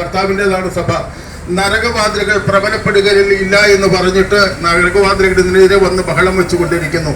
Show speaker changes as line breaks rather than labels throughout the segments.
കർത്താവിന്റെതാണ് സഭ. നരകവാതിലുകൾ പ്രബലപ്പെടുകയില്ല ഇല്ല എന്ന് പറഞ്ഞിട്ട് നരകവാതിലുകൾക്കെതിരെ വന്ന് ബഹളം വെച്ചുകൊണ്ടിരിക്കുന്നു.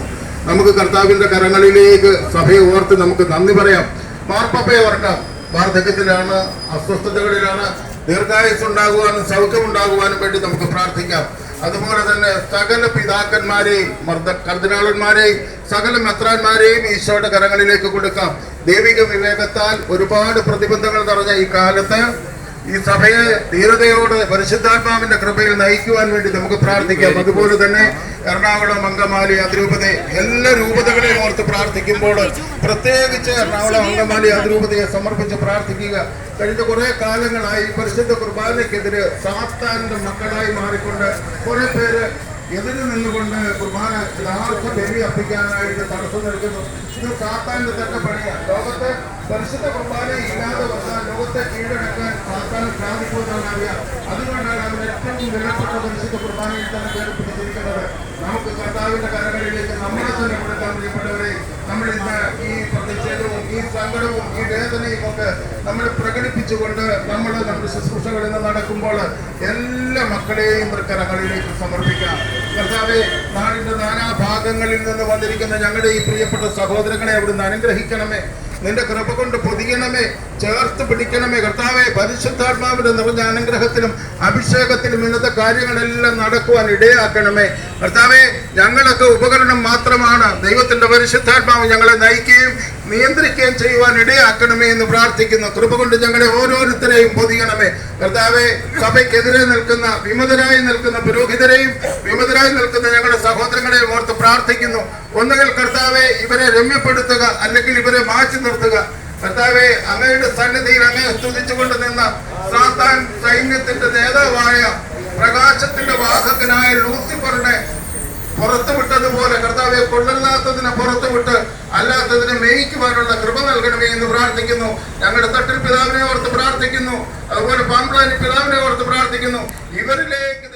നമുക്ക് കർത്താവിന്റെ കരങ്ങളിലേക്ക് സഭയെ ഓർത്ത് നമുക്ക് നന്ദി പറയാം. മാർപ്പപ്പയെ ഓർക്കാം. വാർദ്ധക്യത്തിലാണ് അസ്വസ്ഥതകളിലാണ് ദീർഘായുസ് ഉണ്ടാകുവാനും സൗഖ്യമുണ്ടാകുവാനും വേണ്ടി നമുക്ക് പ്രാർത്ഥിക്കാം. അതുപോലെ തന്നെ സകല പിതാക്കന്മാരെയും മർദ്ദ കർദിനാളന്മാരെയും സകല മെത്രാന്മാരെയും ഈശോയുടെ കരങ്ങളിലേക്ക് കൊടുക്കാം. ദൈവിക വിവേകത്താൽ ഒരുപാട് പ്രതിബന്ധങ്ങൾ നിറഞ്ഞ ഈ കാലത്ത് ഈ സഭയെ ധീരതയോട് പരിശുദ്ധാത്മാവിന്റെ കൃപയിൽ നയിക്കുവാൻ വേണ്ടി നമുക്ക് പ്രാർത്ഥിക്കാം. അതുപോലെ തന്നെ എറണാകുളം അങ്കമാലി അതിരൂപതയെ എല്ലാ രൂപതകളെയും ഓർത്ത് പ്രാർത്ഥിക്കുമ്പോൾ പ്രത്യേകിച്ച് എറണാകുളം അങ്കമാലി അതിരൂപതയെ സമർപ്പിച്ച് പ്രാർത്ഥിക്കുക. കഴിഞ്ഞ കുറെ കാലങ്ങളായി പരിശുദ്ധ കുർബാനയ്ക്കെതിരെ സാത്താന്റെ മക്കളായി മാറിക്കൊണ്ട് കുറെ പേര് എതിര് നിന്നുകൊണ്ട് കുർബാന യഥാർത്ഥ ബലി അർപ്പിക്കാനായിട്ട് തടസ്സം നിൽക്കുന്നു. ഇത് സാത്താന്റെ തന്നെ പണിയാണ് ലോകത്തെ പരിശുദ്ധ കുർബാന ഇല്ലാതെ വന്നാൽ ലോകത്തെ കീഴടക്കാൻ സാത്താൻ സാധിക്കുമെന്നാണ് അറിയാം. അതുകൊണ്ടാണ് അവൻ ഏറ്റവും വിലപ്പെട്ട പരിശുദ്ധ കുർബാനയിൽ തന്നെ പേര് പിടിച്ചിരിക്കുന്നത്. നമുക്ക് കർത്താവിന്റെ ഈ സങ്കടവും ഈ വേദനയും ഒക്കെ നമ്മൾ പ്രകടിപ്പിച്ചുകൊണ്ട് നമ്മൾ നമ്മുടെ ശുശ്രൂഷകളിൽ നിന്ന് നടക്കുമ്പോൾ എല്ലാ മക്കളെയും കരങ്ങളിലേക്ക് സമർപ്പിക്കാം. കർത്താവെ നാടിന്റെ നാനാ ഭാഗങ്ങളിൽ നിന്ന് വന്നിരിക്കുന്ന ഞങ്ങളുടെ ഈ പ്രിയപ്പെട്ട സഹോദരങ്ങളെ അവിടുന്ന് അനുഗ്രഹിക്കണമേ. നിന്റെ കൃപ കൊണ്ട് പൊതിയണമേ ചേർത്ത് പിടിക്കണമേ. കർത്താവെ പരിശുദ്ധാത്മാവിന്റെ നിറഞ്ഞ അനുഗ്രഹത്തിലും അഭിഷേകത്തിലും ഇന്നത്തെ കാര്യങ്ങളെല്ലാം നടക്കുവാൻ ഇടയാക്കണമേ. കർത്താവെ ഞങ്ങളൊക്കെ ഉപകരണം മാത്രമാണ്. ദൈവത്തിന്റെ പരിശുദ്ധാത്മാവ് ഞങ്ങളെ നയിക്കുകയും നിയന്ത്രിക്കുകയും ചെയ്യുവാൻ ഇടയാക്കണമേ എന്ന് പ്രാർത്ഥിക്കുന്നു. കൃപ കൊണ്ട് ഞങ്ങളെ ഓരോരുത്തരെയും പൊതിയണമേ. കർത്താവെ സഭയ്ക്കെതിരെ നിൽക്കുന്ന വിമതരായി നിൽക്കുന്ന പുരോഹിതരെയും വിമതരായി നിൽക്കുന്ന ഞങ്ങളുടെ സഹോദരങ്ങളെയും ഓർത്ത് പ്രാർത്ഥിക്കുന്നു. ഒന്നുകിൽ കർത്താവെ ഇവരെ രമ്യപ്പെടുത്തുക അല്ലെങ്കിൽ ഇവരെ മാറ്റി നിർത്തുക. കർത്താവെ അങ്ങയുടെ സന്നിധിയിൽ അങ്ങയെ സ്തുതിച്ചുകൊണ്ട് നിന്ന സാത്താൻ സൈന്യത്തിന്റെ നേതാവായ പ്രകാശത്തിന്റെ വാഹകനായ ലൂസിഫറിനെ പുറത്തു വിട്ടതുപോലെ കർത്താവെ കൊള്ളല്ലാത്തതിനെ പുറത്തു വിട്ട് അല്ലാത്തതിനെ മേയിക്കുവാനുള്ള കൃപ നൽകണമേ എന്ന് പ്രാർത്ഥിക്കുന്നു. ഞങ്ങളുടെ തട്ടിൽ പിതാവിനെ ഓർത്ത് പ്രാർത്ഥിക്കുന്നു. അതുപോലെ പാമ്പ്ലാനി പിതാവിനെ ഓർത്ത് പ്രാർത്ഥിക്കുന്നു. ഇവരിലേക്ക്